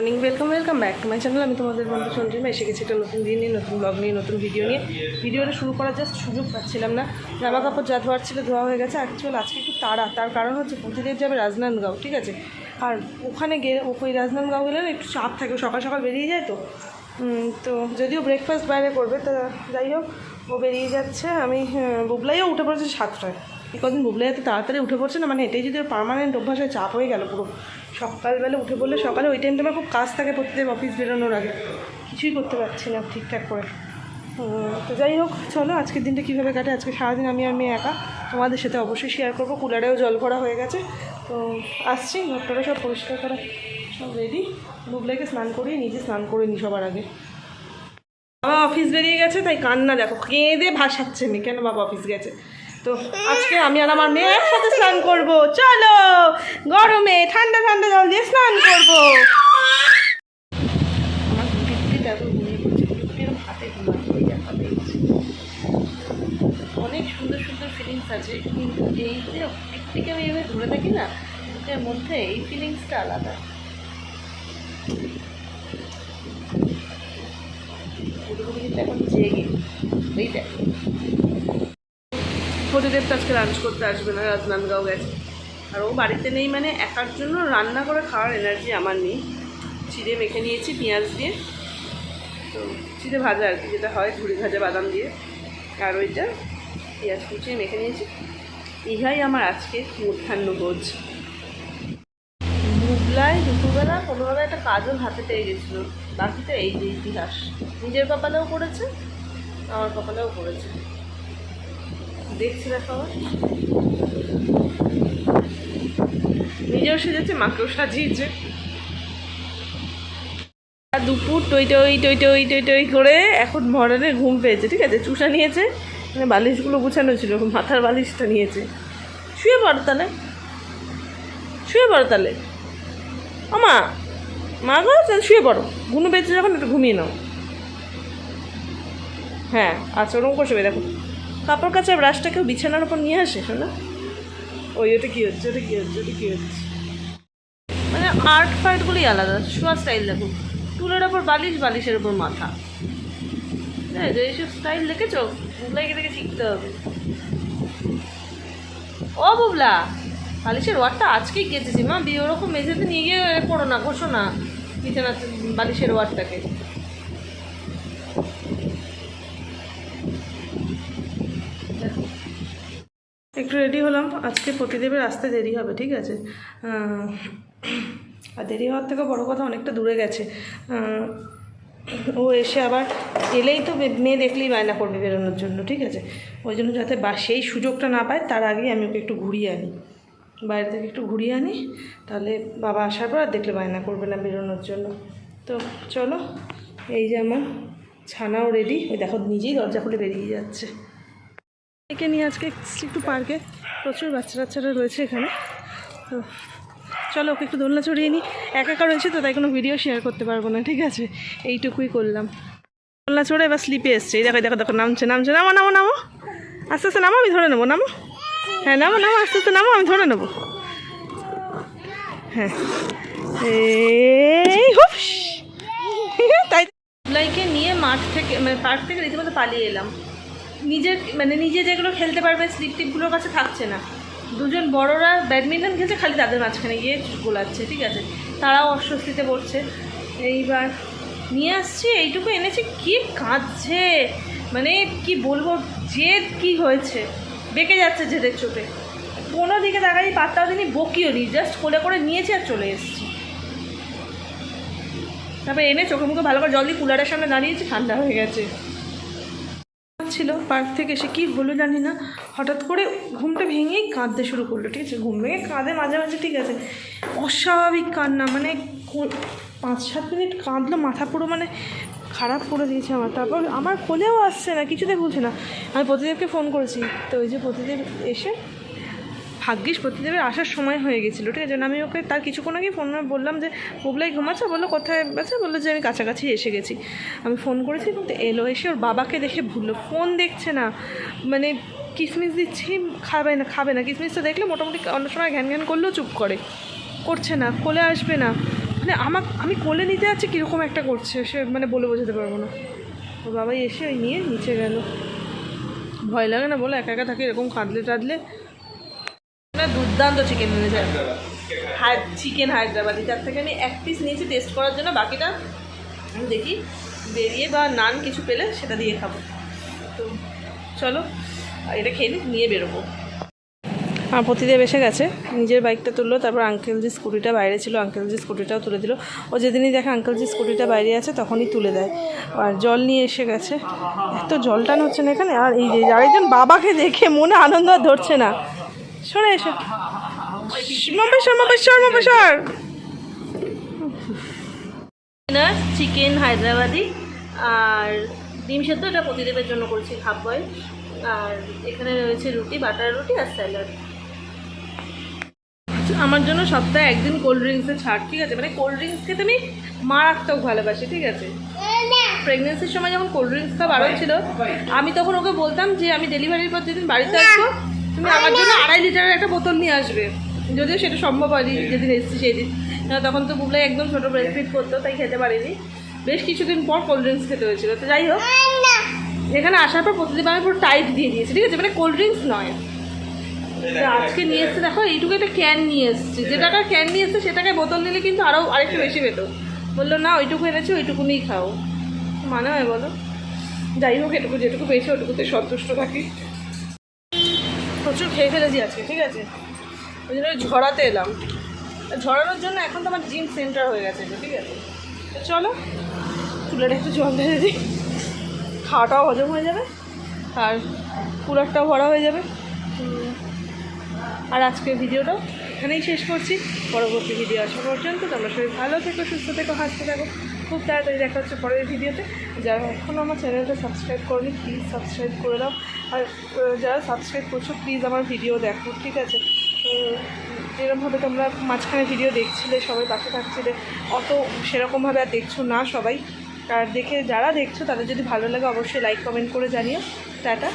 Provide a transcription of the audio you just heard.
Morning welcome welcome back to my channel আমি তোমাদের বন্ধু সঞ্জিমা এসে গেছি একটা নতুন দিন নিয়ে, নতুন ব্লগ নিয়ে, নতুন ভিডিও নিয়ে। ভিডিওটা শুরু করার জাস্ট সুযোগ পাচ্ছিলাম না। জামা কাপড় যা ধোয়ার ছিল ধোয়া হয়ে গেছে। অ্যাকচুয়াল আজকে একটু তাড়া। তার কারণ হচ্ছে প্রতিদিন যাবে রাজনান্দগাঁও, ঠিক আছে? আর ওখানে গেলে ওই রাজনান্দগাঁও গেলে একটু চাপ থাকে। সকাল সকাল বেরিয়ে যায় তো। তো যদিও ব্রেকফাস্ট বাইরে করবে, তা যাই হোক, ও বেরিয়ে যাচ্ছে। আমি বুবলাইও উঠে পড়েছে সাতটায়। কদিন বুবলাই এত তাড়াতাড়ি উঠে পড়ছে না? মানে এটাই যদি পার্মানেন্ট অভ্যাস চাপ হয়ে গেল পুরো। সকালবেলা উঠে পড়লে সকালে ওই টাইমটা আমার খুব কাজ থাকে প্রত্যেক অফিস বেরোনোর আগে। কিছুই করতে পারছি না ঠিকঠাক করে। তো যাই হোক, চলো আজকের দিনটা কীভাবে কাটে? আজকে সারাদিন আমি আর মেয়ে একা। তোমাদের সাথে অবশ্যই শেয়ার করব। কুলারেও জল ভরা হয়ে গেছে। তো আসছি ঘরটা সব পরিষ্কার করা সব রেডি বুবলাইকে স্নান করিয়ে নিজে স্নান করে নি সবার আগে। বাবা অফিস বেরিয়ে গেছে, তাই কান্না দেখো। কেঁদে ভাসাচ্ছে মেয়ে। কেন বাবা অফিস গেছে? তো আজকে আমি আর আমার মেয়ে একসাথে স্নান করব। চলো, গরমে ঠান্ডা ঠান্ডা জল দিয়ে স্নান করব। আমার পিপি দেখো হাতে ঘুমায় ওই যে অনেক সুন্দর সুন্দর ফিলিংস আছে, কিন্তু এই যে একদিকে আমি এভাবে ঘুরে থাকি না, এর মধ্যে এই ফিলিংসটা আলাদা। কিন্তু এখন জেগে, এই দেখো। প্রতিদেব তো আজকে লাঞ্চ করতে আসবে না, রাজনান্দগাঁও গেছে। আর ও বাড়িতে নেই মানে একার জন্য রান্না করে খাওয়ার এনার্জি আমার নেই। চিড়ে মেখে নিয়েছি, পেঁয়াজ দিয়ে। তো চিড়ে ভাজা আর কি, যেটা হয় ঝুড়ি ভাজা বাদাম দিয়ে। আর ওইটা পেঁয়াজ কুচিয়ে মেখে নিয়েছি। ইহাই আমার আজকে মধ্যাহ্ন ভোজ। মুগলায় দুপুরবেলা, কোনোভাবে একটা কাজল হাতে পেয়ে গেছিল। বাকি তো এই যে ইতিহাস। নিজের কপালেও করেছে আমার কপালেও করেছে দেখছি সবাই নিজেও সেজেছে, মাকেও সাজিয়েছে। দুপুর টই টই টই টই টই টই করে এখন মডার্নে ঘুম পেয়েছে, ঠিক আছে? চুষা নিয়েছে মানে বালিশগুলো গুছানো ছিল, মাথার বালিশটা নিয়েছে। শুয়ে পড়ো তাহলে। শুয়ে পড়ো তাহলে। আমা মা গো, তাহলে শুয়ে পড়ো। ঘুমে পেয়েছে যখন, একটু ঘুমিয়ে নাও। হ্যাঁ ওরকম করছে দেখো। কাপড় কাচার ব্রাশটা কেউ বিছানার উপর নিয়ে আসে, শোনো। ওই, ওটা কী হচ্ছে, ওটা কী হচ্ছে, ওটা কী হচ্ছে? মানে আর্ট ফার্টগুলোই আলাদা শোয়া স্টাইল দেখো। টুলের ওপর বালিশ, বালিশের ওপর মাথা। হ্যাঁ যে এইসব স্টাইল দেখেছ? বুবলাইকে দেখে শিখতে হবে। ও বুবলা, বালিশের ওয়ারটা আজকেই গেছেছি মা, বিয়ে ওরকম মেঝেতে নিয়ে গিয়ে পড়ো না, ঘষো না। বিছানা বালিশের ওয়ারটাকে একটু রেডি হলাম। আজকে প্রতিদেবের আসতে দেরি হবে, ঠিক আছে? আর দেরি হওয়ার থেকে বড় কথা অনেকটা দূরে গেছে। ও এসে আবার এলেই তো মেয়ে দেখলেই বায়না করবে বেরোনোর জন্য, ঠিক আছে? ওই জন্য যাতে বা, সেই সুযোগটা না পায়, তার আগেই আমি ওকে একটু ঘুরিয়ে আনি। বাইরে থেকে একটু ঘুরিয়ে আনি, তাহলে বাবা আসার পর আর দেখলে বায়না করবে না বেরোনোর জন্য। তো চলো, এই যে আমার ছানাও রেডি ওই দেখো, নিজেই দরজা খুলে বেরিয়ে যাচ্ছে। একে নিয়ে আজকে একটু পার্কে প্রচুর বাচ্চা বাচ্চারা রয়েছে এখানে। তো চলো, ওকে একটু দোলনা চড়িয়ে নিই। একা একা রয়েছে তো, তাই কোনো ভিডিও শেয়ার করতে পারব না, ঠিক আছে? এইটুকুই করলাম। দোলনা চড়ে এবার স্লিপে এসছে। এই দেখো দেখো দেখো, নামছে নামছে। নামো নামো নামো। আস্তে আস্তে নামো, আমি ধরে নেব, নামো। হ্যাঁ নামো নামো, আস্তে আস্তে নামো, আমি ধরে নেব। হ্যাঁ। এই তাই লাইকে নিয়ে মাঠ থেকে মানে পার্ক থেকে রীতিমতো পালিয়ে এলাম। নিজের মানে নিজে যেগুলো খেলতে পারবে স্লিপ টিপগুলোর কাছে থাকছে না। দুজন বড়রা ব্যাডমিন্টন খেলছে, খালি তাদের মাঝখানে গিয়ে গোলাচ্ছে, ঠিক আছে? তারাও অস্বস্তিতে পড়ছে। এইবার নিয়ে আসছি, এইটুকু এনেছি। কি কাঁদছে! মানে কি বলব, জেদ কি হয়েছে? বেঁকে যাচ্ছে জেদের চোটে। কোনো দিকে তাকাই, পাত্তাও দিনই বকিও নি জাস্ট কোলে করে নিয়েছি আর চলে এসেছি। তারপরে এনে চোখে মুখে ভালো করে জল দিয়ে কুলারের সামনে দাঁড়িয়েছি, ঠান্ডা হয়ে গেছে। ছিল, পার্ক থেকে এসে কি হলো জানি না, হঠাৎ করে ঘুমটা ভেঙেই কাঁদতে শুরু করল, ঠিক আছে? ঘুম ভেঙে কাঁদে মাঝে মাঝে, ঠিক আছে? অস্বাভাবিক কান্না মানে পাঁচ সাত মিনিট কাঁদলো, মাথা পুরো মানে খারাপ করে দিয়েছে আমার। তারপর আমার কোলেও আসছে না, কিছুতে বলছে না। আমি প্রতিদেবকে ফোন করেছি। তো ওই যে প্রতিদেব এসে ভাগ্যিস প্রতিদেবের আসার সময় হয়ে গেছিল, ঠিক আছে? আমি ওকে তার কিছুক্ষণ আগে ফোন বললাম যে পুবলাই ঘুমাচ্ছে? বলল, কোথায় আছে? বলল যে, আমি কাছাকাছি এসে গেছি। আমি ফোন করেছি কিন্তু এলো এসে ওর বাবাকে দেখে ভুললো। ফোন দেখছে না। মানে কিসমিস দিচ্ছি, খাবে না খাবে না। কিসমিসটা দেখলে মোটামুটি অন্য সময় ঘ্যান ঘ্যান করলেও চুপ করে। করছে না, কোলে আসবে না। মানে আমাক, আমি কোলে নিতে যাচ্ছি, কীরকম একটা করছে? সে মানে বলে বোঝাতে পারব না। তো বাবাই এসে ওই নিয়ে নিচে গেল। ভয় লাগে না বলো, একা একা থাকে এরকম কাঁদলে টাদলে দুর্দান্ত চিকেন এনেছে। চিকেন হায়দ্রাবাদি। তার থেকে আমি এক পিস নিয়েছি টেস্ট করার জন্য। বাকিটা আমি দেখি, বেরিয়ে বা নান কিছু পেলে সেটা দিয়ে খাব। তো চলো এটা খেয়ে নিয়ে বেরোবো। আমার প্রতিদেব এসে গেছে, নিজের বাইকটা তুললো, তারপর আঙ্কেল যে স্কুটিটা বাইরে ছিল আঙ্কেল যে স্কুটিটাও তুলে দিল। ও যেদিনই দেখে আঙ্কেল যে স্কুটিটা বাইরে আছে, তখনই তুলে দেয়। আর জল নিয়ে এসে গেছে। এত জল টান হচ্ছে না এখানে, আর এই যে আরেকজন বাবাকে দেখে মনে আনন্দ আর ধরছে না। মবেশ্বর চিকেন হায়দ্রাবাদি, আর ডিম সেদ্ধ এটা প্রতিদেবের জন্য করেছি হাফ বয়েল আর এখানে রয়েছে রুটি, বাটার রুটি আর স্যালাড। আমার জন্য সপ্তাহে একদিন কোল্ড ড্রিঙ্কসে ছাড়, ঠিক আছে? মানে কোল্ড ড্রিঙ্কস খেতে আমি মারাত্মক ভালোবাসি, ঠিক আছে? প্রেগনেন্সির সময় যখন কোল্ড ড্রিঙ্কস খাওয়া বারণ আমি তখন ওকে বলতাম যে, আমি ডেলিভারির পর যেদিন বাড়িতে আসব তুমি আমার জন্য আড়াই লিটারের একটা বোতল নিয়ে আসবে। যদিও সেটা সম্ভব হয়নি, যেদিন এসেছি সেই দিন তখন তো বুবলাই একদম ছোটো ব্রেস্ট ফিট করতো, তাই খেতে পারিনি। বেশ কিছুদিন পর কোল্ড ড্রিঙ্কস খেতে হয়েছিল। তো যাই হোক, এখানে আসার পর প্রতিদিন আমি পুরো টাইট দিয়ে দিয়েছি, ঠিক আছে? মানে কোল্ড ড্রিঙ্কস নয়। আজকে নিয়ে এসছে, দেখো, এইটুকু একটা ক্যান নিয়ে এসছে। যে টাকার ক্যান নিয়ে এসছে, সে টাকায় বোতল নিলে কিন্তু আরও আরেকটু বেশি পেত। বলল, না, ওইটুকু এনেছি ওইটুকুনিই খাও। মানে হয় বলো? যাই হোক, এটুকু যেটুকু পেয়েছি, ওটুকুতে সন্তুষ্ট থাকি। প্রচুর খেয়ে ফেলেছি আজকে, ঠিক আছে? ওই জন্য ঝড়াতে এলাম। ঝড়ানোর জন্য এখন তো আমার জিম সেন্টার হয়ে গেছে ঠিক আছে? চলো চুলাটা একটু জল দিয়ে দিই। খাওয়াটাও হজম হয়ে যাবে, আর কুলারটাও ভরা হয়ে যাবে। আর আজকের ভিডিওটাও এখানেই শেষ করছি। পরবর্তী ভিডিও আসা পর্যন্ত তোমরা সবাই ভালো থেকো, সুস্থ থেকো, হাসতে থাকো। খুব তাড়াতাড়ি দেখা হচ্ছে পরের ভিডিওতে যারা এখনও আমার চ্যানেলটা সাবস্ক্রাইব করনি প্লিজ সাবস্ক্রাইব করে দাও। আর যারা সাবস্ক্রাইব করছ প্লিজ আমার ভিডিও দেখো, ঠিক আছে? যেরকমভাবে তোমরা মাঝখানে ভিডিও দেখছিলে, সবাই পাশে থাকছিলে, অত সেরকমভাবে আর দেখছ না সবাই। আর দেখে, যারা দেখছ, তাদের যদি ভালো লাগে, অবশ্যই লাইক কমেন্ট করে জানিও। টাটা।